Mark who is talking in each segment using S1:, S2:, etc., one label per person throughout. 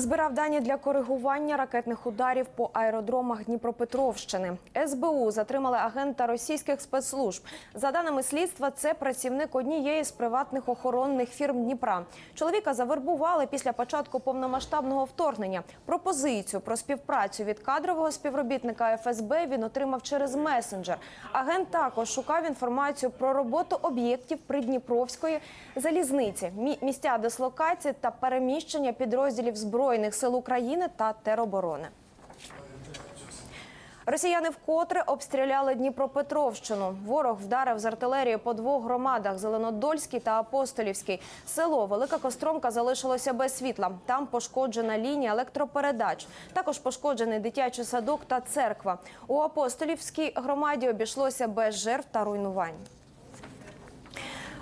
S1: Збирав дані для коригування ракетних ударів по аеродромах Дніпропетровщини. СБУ затримали агента російських спецслужб. За даними слідства, це працівник однієї з приватних охоронних фірм Дніпра. Чоловіка завербували після початку повномасштабного вторгнення. Пропозицію про співпрацю від кадрового співробітника ФСБ він отримав через месенджер. Агент також шукав інформацію про роботу об'єктів Придніпровської залізниці, мі- місця дислокації та переміщення підрозділів збройних сил України та тероборони. Росіяни вкотре обстріляли Дніпропетровщину. Ворог вдарив з артилерії по двох громадах Зеленодольській та Апостолівській. Село Велика Костромка залишилося без світла. Там пошкоджена лінія електропередач. Також пошкоджений дитячий садок та церква. У Апостолівській громаді обійшлося без жертв та руйнувань.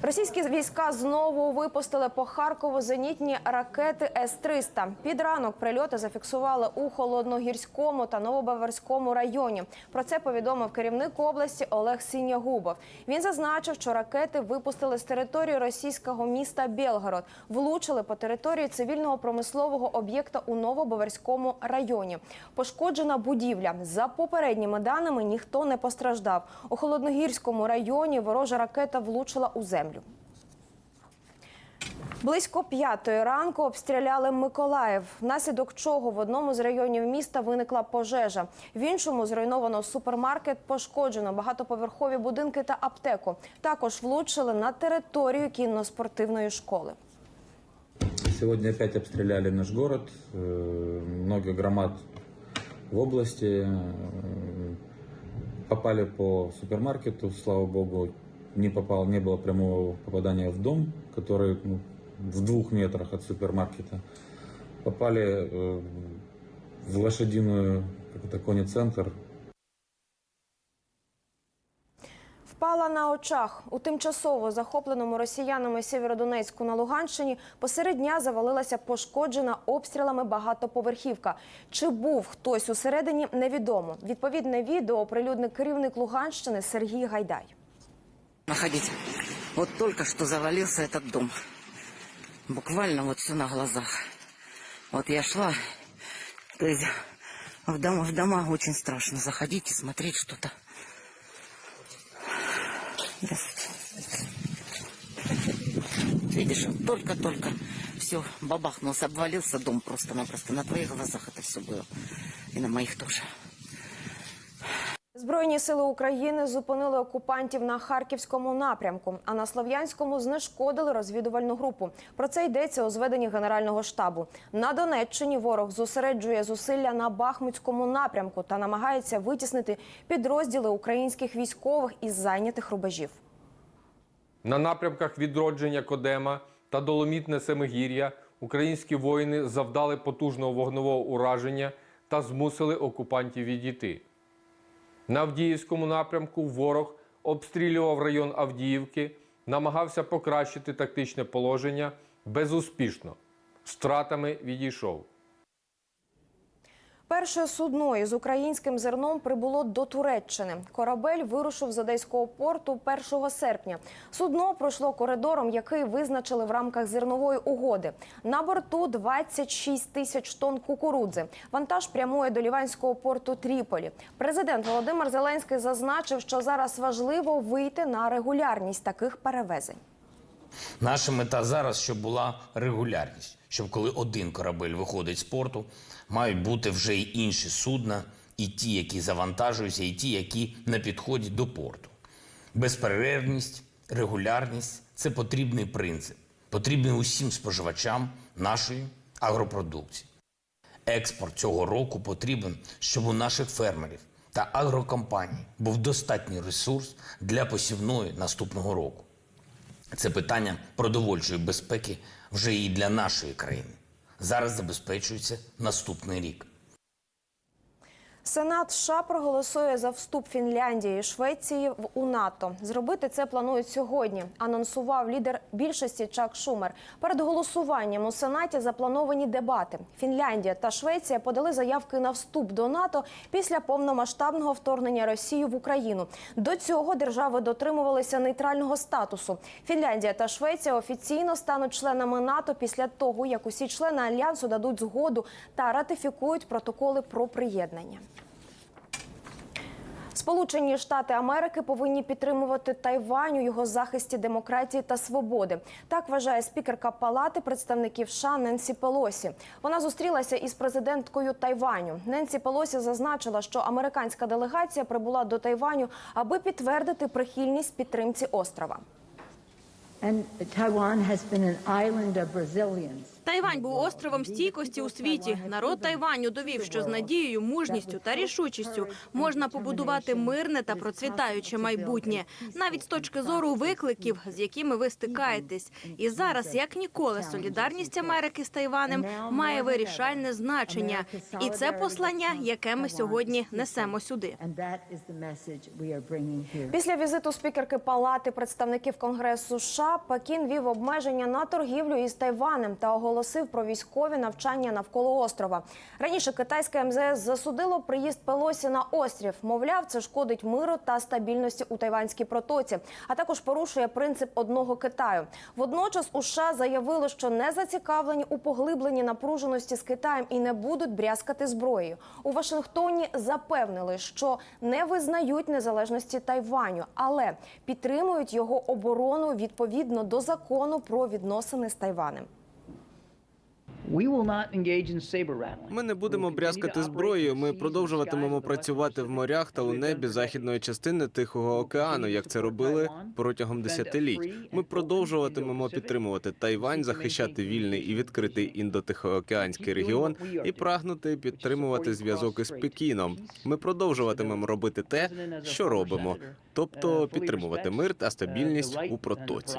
S1: Російські війська знову випустили по Харкову зенітні ракети С-300. Під ранок прильоти зафіксували у Холодногірському та Новобаверському районі. Про це повідомив керівник області Олег Сінягубов. Він зазначив, що ракети випустили з території російського міста Білгород, влучили по території цивільного промислового об'єкта у Новобаверському районі. Пошкоджена будівля. За попередніми даними ніхто не постраждав. У Холодногірському районі ворожа ракета влучила у землю. Близько п'ятої ранку обстріляли Миколаїв, внаслідок чого в одному з районів міста виникла пожежа. В іншому зруйновано супермаркет, пошкоджено багатоповерхові будинки та аптеку. Також влучили на територію кінно-спортивної школи.
S2: Сегодня опять обстреляли наш город, э, много громад в области, э, попали по супермаркету, слава богу, не попал, не было прямого попадания в дом, который ну, в двух метрах от супермаркета. Попали э, в лошадиную, как это, кони-центр,
S1: Впала на очах у тимчасово захопленому росіянами Сєвєродонецьку на Луганщині. Посеред дня завалилася пошкоджена обстрілами багатоповерхівка. Чи був хтось усередині, невідомо. Відповідне відео оприлюднив керівник Луганщини Сергій Гайдай.
S3: Находить. Вот только что завалился этот дом. Буквально вот все на глазах. Вот я шла, то есть в дома, в дома очень страшно заходить и смотреть что-то. Видишь, только-только все бабахнулся, обвалился дом просто-напросто. На твоих глазах это все было. И на моих тоже.
S1: Збройні сили України зупинили окупантів на харківському напрямку, а на слов'янському знешкодили розвідувальну групу. Про це йдеться у зведенні Генерального штабу. На Донеччині ворог зосереджує зусилля на Бахмутському напрямку та намагається витіснити підрозділи українських військових із зайнятих рубежів.
S4: На напрямках відродження Кодема та Доломітне Семигір'я українські воїни завдали потужного вогневого ураження та змусили окупантів відійти. На Авдіївському напрямку ворог обстрілював район Авдіївки, намагався покращити тактичне положення безуспішно. З Втратами відійшов.
S1: Перше судно із українським зерном прибуло до Туреччини. Корабель вирушив з одеського порту 1 серпня. Судно пройшло коридором, який визначили в рамках зернової угоди. На борту 26 тисяч тонн кукурудзи. Вантаж прямує до ліванського порту Тріполі. Президент Володимир Зеленський зазначив, що зараз важливо вийти на регулярність таких перевезень.
S5: Наша мета зараз, щоб була регулярність, щоб коли один корабель виходить з порту, мають бути вже й інші судна, і ті, які завантажуються, і ті, які на підході до порту. Безперервність, регулярність це потрібний принцип, потрібний усім споживачам нашої агропродукції. Експорт цього року потрібен, щоб у наших фермерів та агрокомпаній був достатній ресурс для посівної наступного року. Це питання продовольчої безпеки вже і для нашої країни. Зараз забезпечується наступний рік.
S1: Сенат США проголосує за вступ Фінляндії і Швеції в у НАТО. Зробити це планують сьогодні. Анонсував лідер більшості Чак Шумер. Перед голосуванням у Сенаті заплановані дебати. Фінляндія та Швеція подали заявки на вступ до НАТО після повномасштабного вторгнення Росії в Україну. До цього держави дотримувалися нейтрального статусу. Фінляндія та Швеція офіційно стануть членами НАТО після того, як усі члени альянсу дадуть згоду та ратифікують протоколи про приєднання. Сполучені Штати Америки повинні підтримувати Тайвань у його захисті демократії та свободи. Так вважає спікерка Палати представників США Ненсі Пелосі. Вона зустрілася із президенткою Тайваню. Ненсі Пелосі зазначила, що американська делегація прибула до Тайваню, аби підтвердити прихильність підтримці острова.
S6: And Taiwan has been an island of resilience.
S7: Тайвань був островом стійкості у світі. Народ Тайваню довів, що з надією, мужністю та рішучістю можна побудувати мирне та процвітаюче майбутнє, навіть з точки зору викликів, з якими ви стикаєтесь. І зараз, як ніколи, солідарність Америки з Тайванем має вирішальне значення, і це послання, яке ми сьогодні несемо сюди.
S1: Після візиту спікерки Палати представників Конгресу США Пекін вів обмеження на торгівлю із Тайванем та оголосив про військові навчання навколо острова. Раніше китайське МЗС засудило приїзд Пелосі на острів. Мовляв, це шкодить миру та стабільності у тайванській протоці, а також порушує принцип одного Китаю. Водночас у США заявили, що не зацікавлені у поглибленні напруженості з Китаєм і не будуть брязкати зброєю. У Вашингтоні запевнили, що не визнають незалежності Тайваню, але підтримують його оборону відповідно до закону про відносини з Тайванем.
S8: Ми не будемо брязкати зброєю. Ми продовжуватимемо працювати в морях та у небі західної частини Тихого океану, як це робили протягом десятиліть. Ми продовжуватимемо підтримувати Тайвань, захищати вільний і відкритий індотихоокеанський регіон і прагнути підтримувати зв'язок із Пекіном. Ми продовжуватимемо робити те, що робимо, тобто підтримувати мир та стабільність у протоці.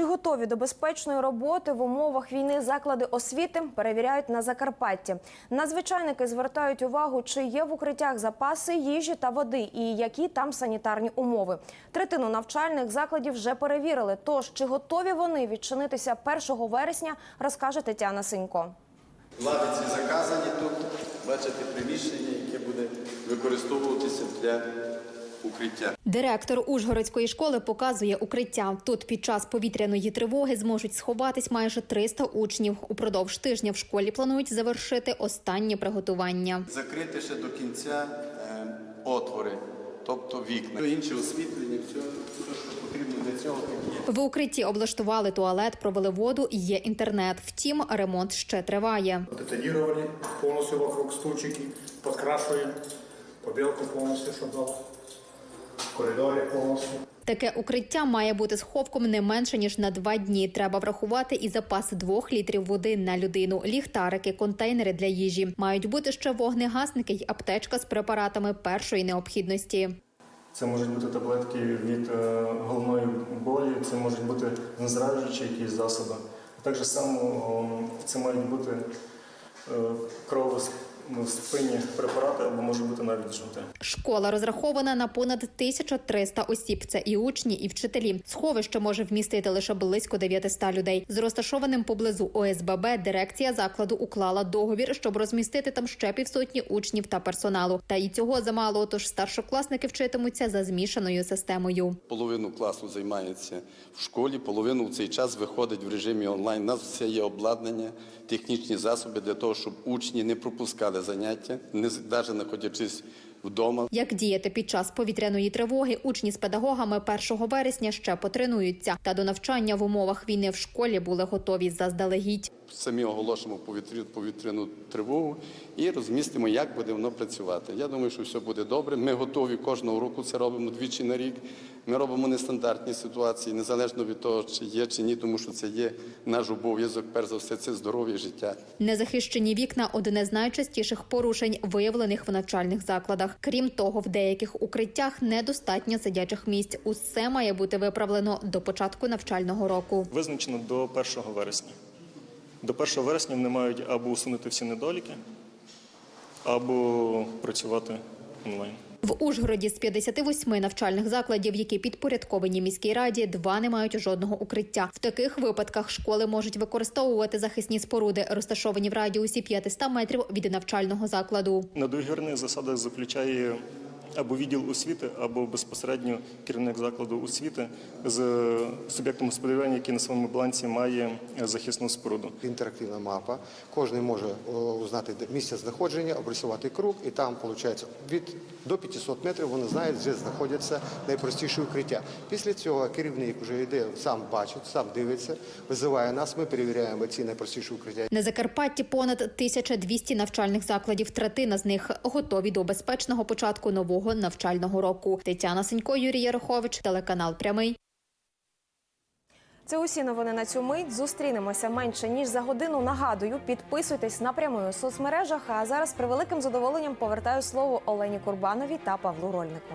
S1: Чи готові до безпечної роботи в умовах війни заклади освіти перевіряють на Закарпатті. Надзвичайники звертають увагу, чи є в укриттях запаси їжі та води, і які там санітарні умови. Третину навчальних закладів вже перевірили. Тож чи готові вони відчинитися 1 вересня, розкаже Тетяна Синько.
S9: Лавиці заказані тут, бачите приміщення, яке буде використовуватися для укриття.
S10: Директор Ужгородської школи показує укриття. Тут під час повітряної тривоги зможуть сховатись майже 300 учнів. Упродовж тижня в школі планують завершити останнє приготування.
S9: Закрити ще до кінця е, отвори, тобто вікна. Інше освітлення, все, що потрібно для цього.
S10: В укритті облаштували туалет, провели воду і є інтернет. Втім, ремонт ще триває.
S11: Детонировали полностью вокруг стульчики, подкрашиваем, побелку полностью, чтобы было. В коридоре полностью.
S10: Таке укриття має бути сховком не менше ніж на два дні. Треба врахувати і запас двох літрів води на людину, ліхтарики, контейнери для їжі. Мають бути ще вогнегасники й аптечка з препаратами першої необхідності.
S11: Це можуть бути таблетки від е, головної болі, це можуть бути знезаражуючі якісь засоби. А також само о, це мають бути е, кровоспинні препарати або може бути навіть жовте.
S10: Школа розрахована на понад 1300 осіб. Це і учні, і вчителі. Сховище може вмістити лише близько 900 людей. З розташованим поблизу ОСББ дирекція закладу уклала договір, щоб розмістити там ще півсотні учнів та персоналу. Та і цього замало. Тож старшокласники вчитимуться за змішаною системою.
S9: Половину класу займається в школі, половину в цей час виходить в режимі онлайн. У нас все є обладнання, технічні засоби для того, щоб учні не пропускали заняття, не навіть знаходячись вдома.
S10: Як діяти під час повітряної тривоги, учні з педагогами 1 вересня ще потренуються. Та до навчання в умовах війни в школі були готові заздалегідь.
S9: Самі оголошимо повітря- повітряну тривогу і розмістимо, як буде воно працювати. Я думаю, що все буде добре. Ми готові кожного року це робимо двічі на рік. Ми робимо нестандартні ситуації, незалежно від того, чи є чи ні, тому що це є наш обов'язок. Перш за все, це здоров'я і життя.
S10: Незахищені вікна одне з найчастіших порушень, виявлених в навчальних закладах. Крім того, в деяких укриттях недостатньо сидячих місць. Усе має бути виправлено до початку навчального року.
S11: Визначено до 1 вересня. До 1 вересня вони мають або усунути всі недоліки, або працювати онлайн.
S10: В Ужгороді з 58 навчальних закладів, які підпорядковані міській раді, два не мають жодного укриття. В таких випадках школи можуть використовувати захисні споруди, розташовані в радіусі 500 метрів від навчального закладу.
S11: На договірних засадах заключає або відділ освіти, або безпосередньо керівник закладу освіти з суб'єктом господарювання, який на своєму балансі має захисну споруду.
S12: Інтерактивна мапа. Кожен може узнати місце знаходження, обрисувати круг, і там, виходить, від до 500 метрів вони знають, де знаходяться найпростіші укриття. Після цього керівник вже йде, сам бачить, сам дивиться, визиває нас, ми перевіряємо ці найпростіші укриття.
S10: На Закарпатті понад 1200 навчальних закладів. Третина з них готові до безпечного початку нового навчального року. Тетяна Сенько, Юрій Ярохович, телеканал Прямий.
S1: Це усі новини на цю мить. Зустрінемося менше ніж за годину. Нагадую, підписуйтесь на прямої у соцмережах. А зараз при великим задоволенням повертаю слово Олені Курбанові та Павлу Рольнику.